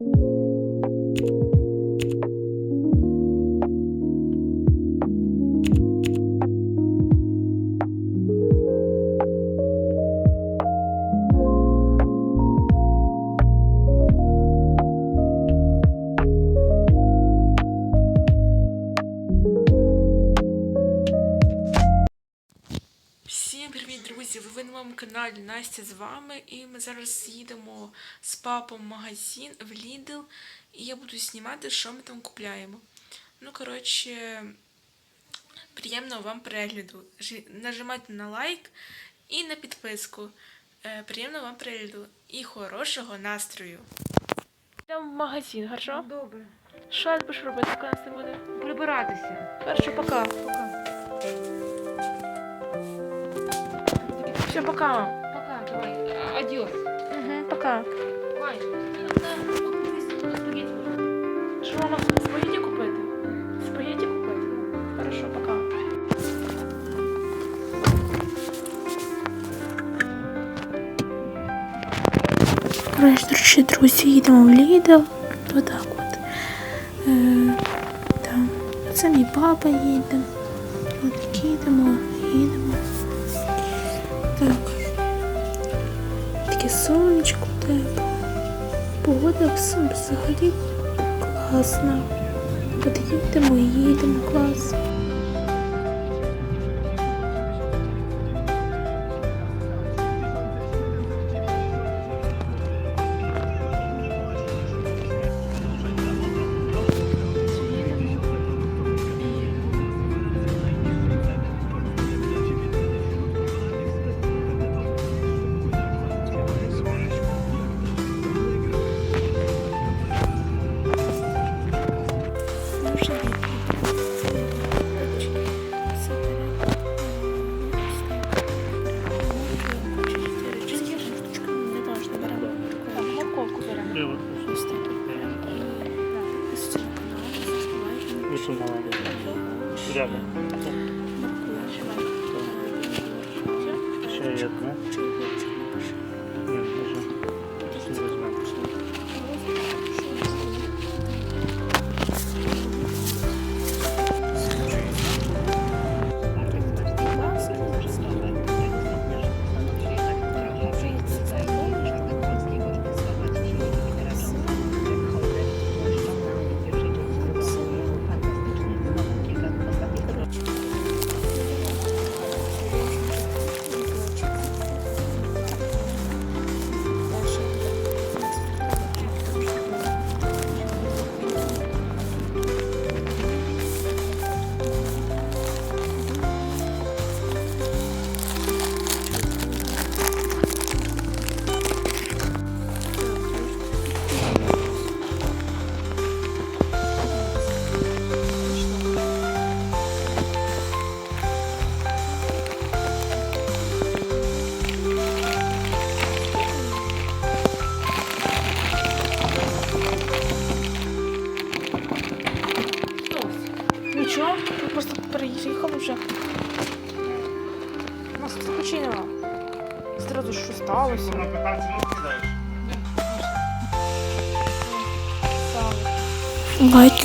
Thank you. Всім привіт, друзі! Ви на моєму каналі Настя з вами. І ми зараз їдемо з папом в магазин в Lidl. І я буду знімати, що ми там купляємо. Ну, коротше, приємного вам перегляду. Нажимайте на лайк і на підписку. Е, Приємного вам перегляду і хорошого настрою. Йдемо в магазин, хорошо? Добре. Що я будеш робити, коли нас не буде? Прибиратися. Хорошо, пока. Все, пока. Пока, давай. Адіос. Угу, пока. Давай. Що мама спагетті купити? Спагетті купити? Хорошо, пока. Коротше, друзі, їдемо в Lidl. Отак от. Е, там. Це мій папа їде. Вс- взагалі класна. От їдемо, їдемо, клас. olsun bana. Bir dakika. Şöyle yapma.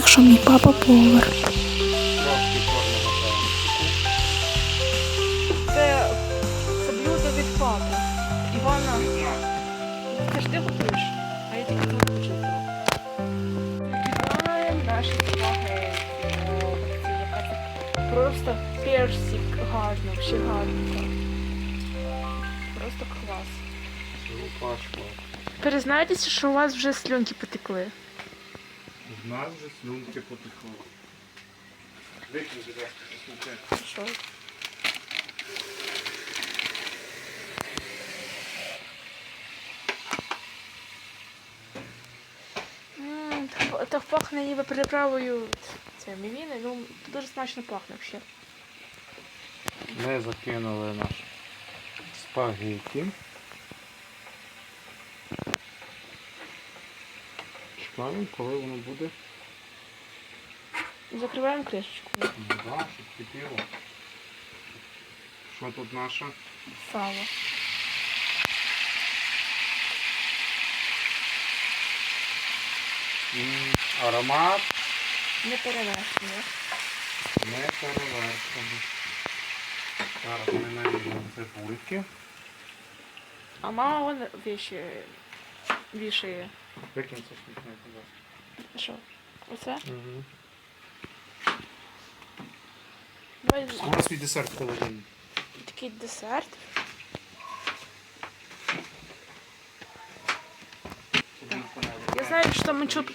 Якщо мій папа повар. Це, це блюдо від папи. Івана, це ж ти готуєш, а я тільки не хочу. Відкриваємо наші це Просто персик гарно, вообще гарно. Просто клас. Перезнайтеся, що у вас вже слюнки потекли. В нас вже слюнки потекло. Викинь, будь ласка, слухай. Що? Так, так пахне ніби приправою це мівіни, ну дуже смачно пахне взагалі. Ми закинули наш спагетті. Чекаємо, коли воно буде. Закриваємо кришечку. Да, щоб кипіло. Що тут наше? Сало. М, Аромат Не перевершення. не перевершений. Зараз ми наріжемо цибульки. А мама вон віші вішає. Викинь це смітне, будь ласка. Що? Оце? Угу. Давай У нас свій десерт в холодильнику. такий десерт. Я знаю, що там нічого.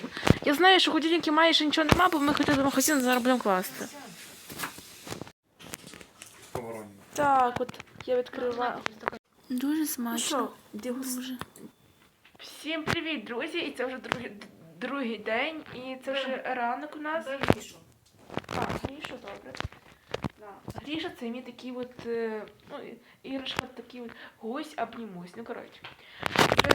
Я знаю, що холодильники майже нічого нема, бо ми хотіли магазин зараз будемо класти. Так, от я відкрила. Дуже Ну смачно. що, дегуст... Всім привіт, друзі! І це вже другий, другий день, і це вже ранок у нас. А, Гріша, добре. Да. Гріша це мій такий от, е, ну, іграшка такий от гусь обнімусь. Ну, коротше.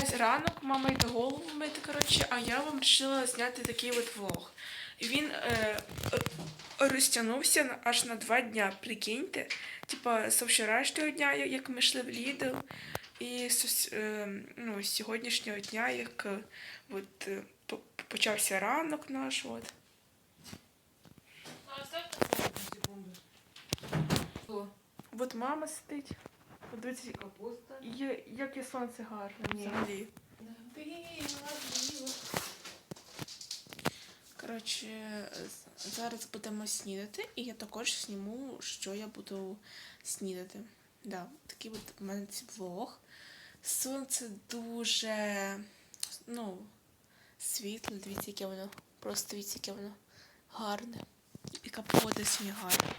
Вже ранок, мама йде голову мити, коротше, а я вам вирішила зняти такий от влог. Він е, розтягнувся аж на два дня, прикиньте. Типа, з вчорашнього дня, як ми йшли в Лідл, і з, е, ну, з сьогоднішнього дня, як е, от, е, почався ранок наш. От. От мама сидить. От дивіться, Капуста. я- яке сонце гарне взагалі. Коротше, зараз будемо снідати, і я також зніму, що я буду снідати. Да, такий от у мене цей влог. Сонце дуже, ну, світло, дивіться, яке воно. Просто дивіться, яке воно гарне. Яка погода сьогодні гарна.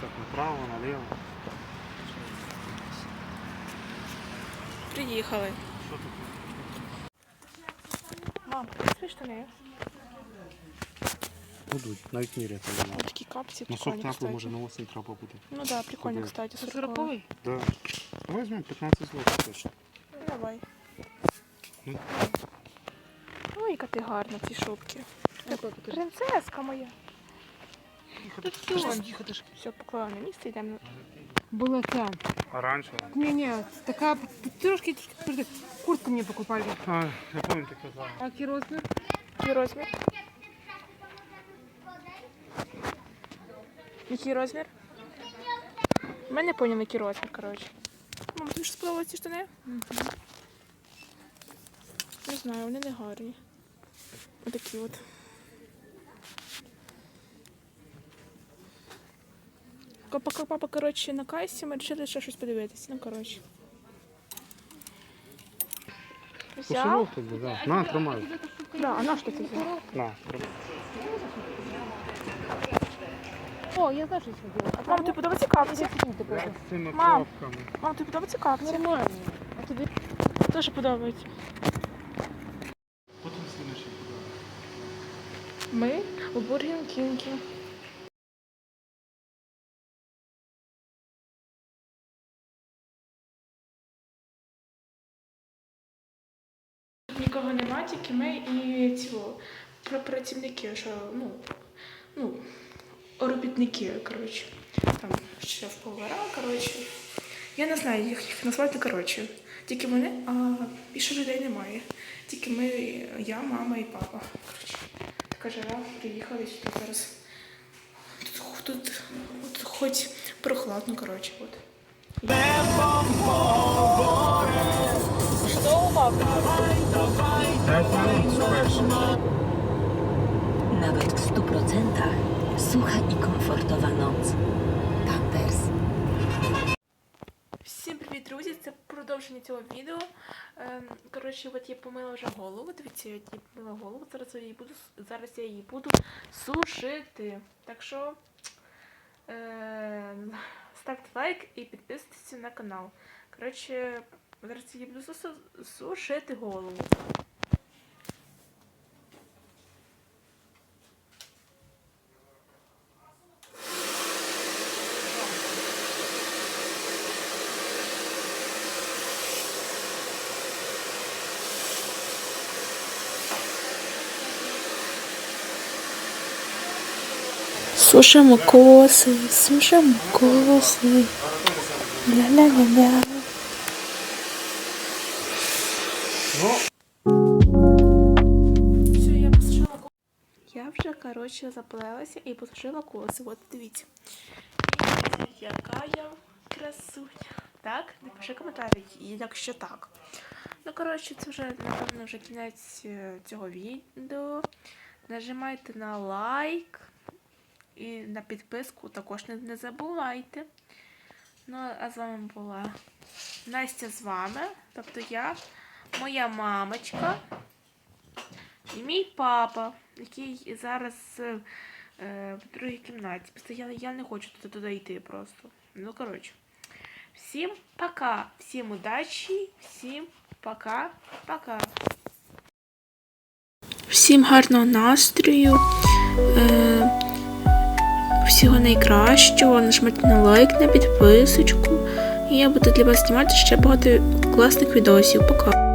Так, направо, наліво. Приїхали. Що тут? Мам, ти штани? Будуть, навіть міряти не Ось треба. такі капці Носок прикольні, тепло, кстати. може на осінь треба буде. Ну да, прикольно, Куди? кстати. Це сороковий. Да. Давай візьмемо 15 злотих точно. Ну, Давай. Ну. Ой, яка ти гарна в цій шубці. Яка ти? Принцеска моя. Все, їхати ж. Все, поклала на місце, йдемо. Була ця. Оранжева. Ні, ні, така трошки, трошки, куртку мені покупали. А, я пам'ятаю, ти казала. А який розмір? Який розмір? Який розмір? Ми не поняли, який розмір, коротше. Мам, тобі що сподобалися ці штани? Не знаю, вони не гарні. Отакі от. Поки папа, коротше, на касі, ми вирішили ще щось подивитися. Ну, коротше. Взяв? Кошелек тобі, да. На, тримай. Да, а на що ти взяв? На, тримай. О, я знаю, що це робила. Мам, тобі подобаються капці? З цими Мам. Мам, тобі подобаються капці? Нормально. А тобі? Теж подобається. Потім слідуючий. Ми у Бургер Кінгі. Нікого нема, тільки ми і цього про працівники, що ну, ну, робітники, коротше. Там ще в повара, коротше. Я не знаю, як їх назвати, коротше. Тільки вони, а більше людей немає. Тільки ми, я, мама і папа. Коротше. Така жара, приїхали сюди зараз. Тут, тут, тут хоч прохладно, коротше, от. Nawet w 100% sucha i komfortowa noc. Pampers. Всім привіт, друзі! Це продовження цього відео. Ем, коротше, от я помила вже голову. Дивіться, я помила голову. Зараз я її буду зараз я її буду сушити. Так що ем, ставте лайк і підписуйтесь на канал. Коротше, Зараз я буду сушити голову. Сушимо коси, сушимо коси. Ля-ля-ля-ля. Ну, Все, я посушила коси. Я вже, коротше, заплелася і посушила коси. От дивіться. Яка я красуня. Так? Напиши коментарі, якщо так. Ну, коротше, це вже, напевно, вже кінець е, цього відео. Нажимайте на лайк і на підписку також не, не забувайте. Ну, а з вами була Настя з вами, тобто я, моя мамочка і мій папа, який зараз е, в другій кімнаті. Просто я, не хочу туди, туди йти просто. Ну, коротше. Всім пока, всім удачі, всім пока-пока. Всім гарного настрою. Е, всього найкращого. Нажміть на лайк, на підписочку. І я буду для вас знімати ще багато класних відосів. Пока.